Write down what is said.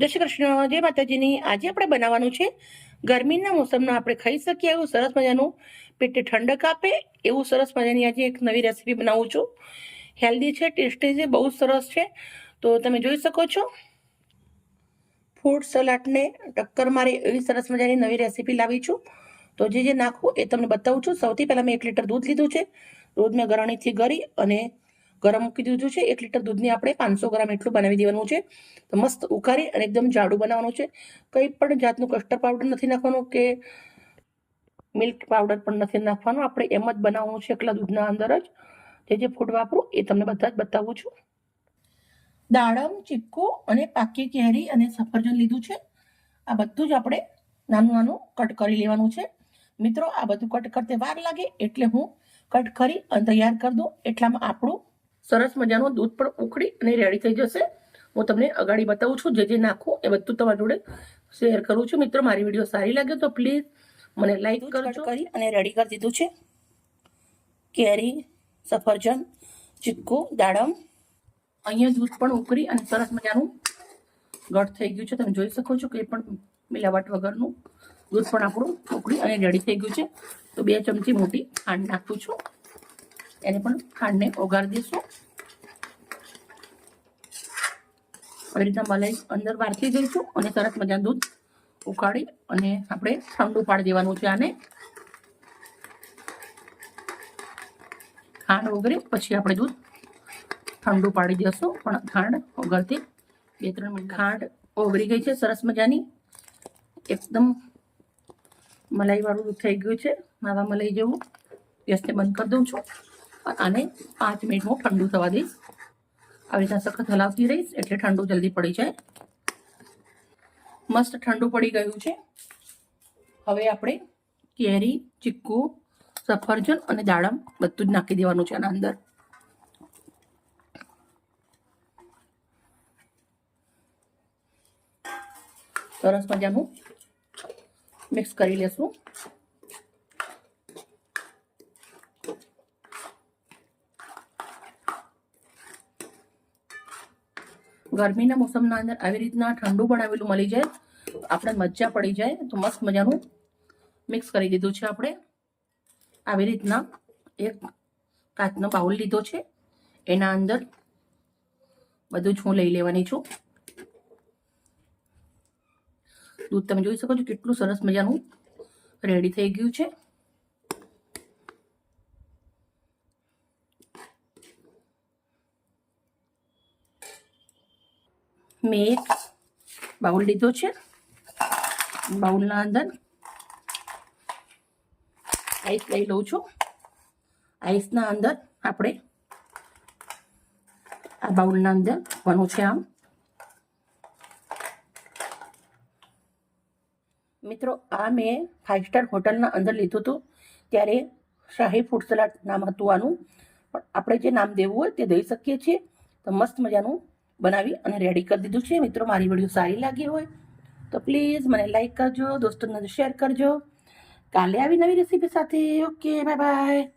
જય શ્રી કૃષ્ણ, જય માતાજીની. આજે આપણે બનાવવાનું છે ગરમીના મોસમમાં આપણે ખાઈ શકીએ એવું સરસ મજાનું પેટે ઠંડક આપે એવું સરસ મજાની આજે એક નવી રેસીપી બનાવું છું. હેલ્ધી છે, ટેસ્ટી છે, બહુ સરસ છે. તો તમે જોઈ શકો છો, ફૂડ સલાડને ટક્કર મારે એવી સરસ મજાની નવી રેસીપી લાવી છું. તો જે જે નાખવું એ તમને બતાવું છું. સૌથી પહેલાં મેં એક લીટર દૂધ લીધું છે. દૂધ મેં ગરણીથી ગળી અને ગરમ મૂકી દીધું છે. એક લીટર દૂધની આપણે પાંચસો ગ્રામ એટલું બનાવી દેવાનું છે. તો મસ્ત ઉકાળી અને એકદમ જાડું બનાવવાનું છે. કંઈ પણ જાતનું કસ્ટર્ડ પાવડર નથી નાખવાનું કે મિલ્ક પાવડર પણ નથી નાખવાનું. આપણે એમ જ બનાવવાનું છે એકલા દૂધના અંદર જ. જે જે ફૂડ વાપરું એ તમને બધા જ બતાવું છું. દાડમ ચીકુ અને પાકી કેરી અને સફરજન લીધું છે. આ બધું જ આપણે નાનું નાનું કટ કરી લેવાનું છે. મિત્રો, આ બધું કટ કરતે વાર લાગે એટલે હું કટ કરી અને તૈયાર કરી દઉં. એટલામાં આપણું સરસ મજાનું દૂધ પણ ઉકળી અને રેડી થઈ જશે. હું તમને અગાડી બતાવું છું જે જે નાખું એ બધું તમારી જોડે શેર કરું છું. મિત્રો મારી વીડિયો સારી લાગે તો પ્લીઝ મને લાઈક કરજો. કરી અને રેડી કરી દીધું છે. કેરી સફરજન ચીક્કુ દાડમ. અહીંયા દૂધ પણ ઉકળી અને સરસ મજાનું ગઢ થઈ ગયું છે. તમે જોઈ શકો છો કે પણ મિલાવટ વગરનું દૂધ પણ આપણું ઉકળી અને રેડી થઈ ગયું છે. તો બે ચમચી મોટી ખાંડ નાખું છું. એને પણ ખાંડને ઓગાળી દઈશું આવી રીતના મલાઈ અંદર વારતી જઈશું અને સરસ મજાનું દૂધ ઉકાળી અને આપણે ઠંડુ પાડી દેવાનું છે આને. ખાંડ ઓગળે પછી આપણે દૂધ ઠંડુ પાડી દઈશું પણ ખાંડ ઓગળતી બે ત્રણ મિનિટ. ખાંડ ઓગળી ગઈ છે સરસ મજાની. એકદમ મલાઈવાળું દૂધ થઈ ગયું છે. માવા મલાઈ જેવું. ગેસને બંધ કરી દઉં છું. આને પાંચ મિનિટમાં ઠંડુ થવા દઈશ. આવી રીતના સખત હલાવતી રહીશ એટલે ઠંડુ જલ્દી પડી જાય. મસ્ત ઠંડુ પડી ગયું છે. હવે આપણે કેરી ચીકુ સફરજન અને દાડમ બધું જ નાખી દેવાનું છે આના અંદર. સરસ મજાનું મિક્સ કરી લેશું. ગરમીના મોસમના અંદર આવી રીતના ઠંડુ બનાવેલું મળી જાય, આપણે મજા પડી જાય, તો મસ્ત મજાનું મિક્સ કરી દીધું છે આપણે. આવી રીતના એક કાચનો બાઉલ લીધો છે, એના અંદર બધું જ હું લઈ લેવાની છું. દૂધ તમે જોઈ શકો છો કેટલું સરસ મજાનું રેડી થઈ ગયું છે. મેં એક બાઉલ લીધો છે. બાઉલના અંદર આઈસ લઈ લઉં છું. આઈસના અંદર આપણે આ બાઉલના અંદર બનવું છે આમ. મિત્રો, આ મેં ફાઇવ સ્ટાર હોટલના અંદર લીધું હતું. ત્યારે શાહી ફૂડ સલાડ નામ હતું આનું. પણ આપણે જે નામ દેવું હોય તે દઈ શકીએ છીએ. તો મસ્ત મજાનું બનાવી અને રેડી કરી દીધું છે. મિત્રો, મારી વીડિયો સારી લાગી હોય તો પ્લીઝ મને લાઈક કરજો, દોસ્તોને શેર કરજો. કાલે આવી નવી રેસીપી સાથે. Okay bye bye